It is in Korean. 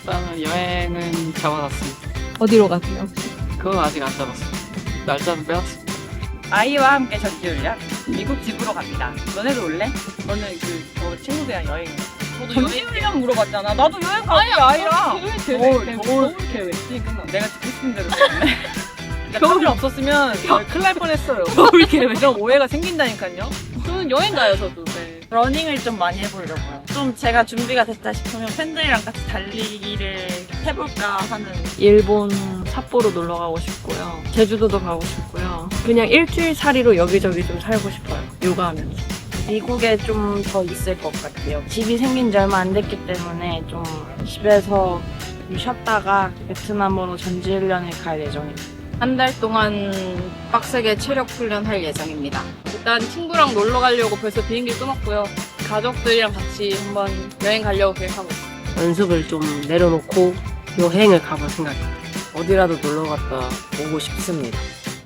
일단은 여행은 잡아놨습니다. 어디로 가세요? 혹시? 그건 아직 안 잡았어요. 날짜는 빼왔습니다. 아이와 함께 전지훈련 미국 집으로 갑니다. 너네도 올래? 너는 그저 친구들이랑 여행. 저도 전지훈련 물어봤잖아. 나도 여행 가지 아이랑. 겨울 겨울 계획. 내가 듣고 싶은 대로. 겨울이 없었으면 큰일 날 뻔했어요. 겨울 계획. 이런 오해가 생긴다니까요. 저는 여행 가요, 저도. 네. 러닝을 좀 많이 해보려고요. 좀 제가 준비가 됐다 싶으면 팬들이랑 같이 달리기를 해볼까 하는. 일본 삿포로 놀러 가고 싶고요. 제주도도 가고 싶고요. 그냥 일주일 살이로 여기저기 좀 살고 싶어요. 요가하면서. 미국에 좀 더 있을 것 같아요. 집이 생긴 지 얼마 안 됐기 때문에 좀 집에서 좀 쉬었다가 베트남으로 전지훈련을 갈 예정입니다. 한 달 동안 빡세게 체력 훈련할 예정입니다. 일단 친구랑 놀러 가려고 벌써 비행기 끊었고요. 가족들이랑 같이 한번 여행 가려고 계획하고 있어요. 연습을 좀 내려놓고 여행을 가볼 생각입니다. 어디라도 놀러 갔다 오고 싶습니다.